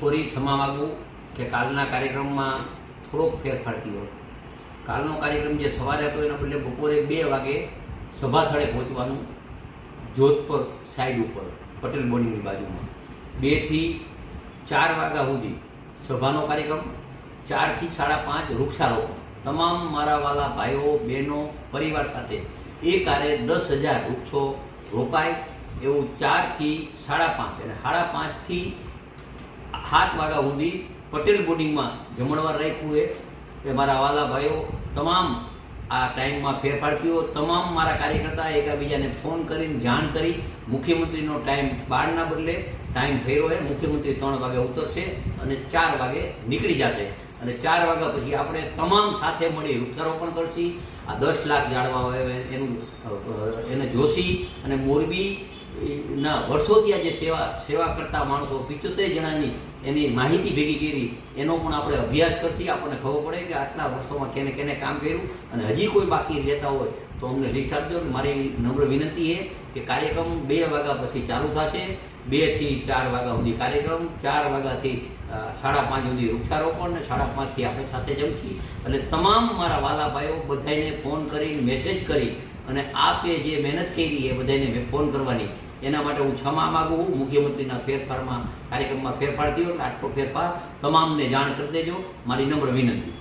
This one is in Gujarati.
સોરી ક્ષમા માગું કે કાલના કાર્યક્રમમાં થોડોક ફેરફાર થયો કાલનો કાર્યક્રમ જે સવારે હતો, એના બદલે બપોરે બે વાગે સભાથળે પહોંચવાનું જોધપુર સાઈડ ઉપર, પટેલ બોર્ડિંગની બાજુમાં. બેથી ચાર વાગ્યા સુધી સભાનો કાર્યક્રમ ચારથી સાડા પાંચ વૃક્ષારોપણ. તમામ મારા વાલા ભાઈઓ, બહેનો, પરિવાર સાથે એ કાર્ય દસ હજાર વૃક્ષો રોપાય એવું ચારથી સાડા પાંચ, અને સાડા પાંચથી સાત વાગ્યા સુધી પટેલ બોર્ડિંગમાં જમણવાર રાખ્યું એ કે મારા વાલા ભાઈઓ, તમામ આ ટાઈમમાં ફેરફાર થયો તમામ મારા કાર્યકર્તા એકબીજાને ફોન કરીને જાણ કરી. મુખ્યમંત્રીનો ટાઈમ બારના બદલે ટાઈમ ફેરો છે. મુખ્યમંત્રી ત્રણ વાગે ઉતરશે અને ચાર વાગે નીકળી જશે. અને ચાર વાગ્યા પછી આપણે તમામ સાથે મળી વૃક્ષારોપણ કરશી. આ દસ લાખ જાળવા એનું એને જોશી અને મોરબી ના, વર્ષોથી આ જે સેવા સેવા કરતા માણસો, પિચોતેર જણાની એની માહિતી ભેગી કરી, એનો પણ આપણે અભ્યાસ કરશી, આપણને ખબર પડે કે આટલા વર્ષોમાં કેને કેને કામ કર્યું અને હજી કોઈ બાકી રહેતા હોય તો અમને લિસ્ટ આપજો મારી નમ્ર વિનંતી એ કે કાર્યક્રમ બે વાગ્યા પછી ચાલુ થશે. બેથી ચાર વાગ્યા સુધી કાર્યક્રમ, ચાર વાગ્યાથી સાડા પાંચ સુધી વૃક્ષારોપણ ને સાડા પાંચથી આપણે સાથે જમશી. એટલે તમામ મારા વાલા ભાઈઓ બધાને ફોન કરીને મેસેજ કરી અને આપે જે મહેનત કરી એ બધાને મેં ફોન કરવાની. એના માટે હું ક્ષમા માગું છું. મુખ્યમંત્રીના ફેરફારમાં, કાર્યક્રમમાં ફેરફાર થયો એટલે આટલો ફેરફાર તમામને જાણ કરી દેજો. મારી નમ્ર વિનંતી.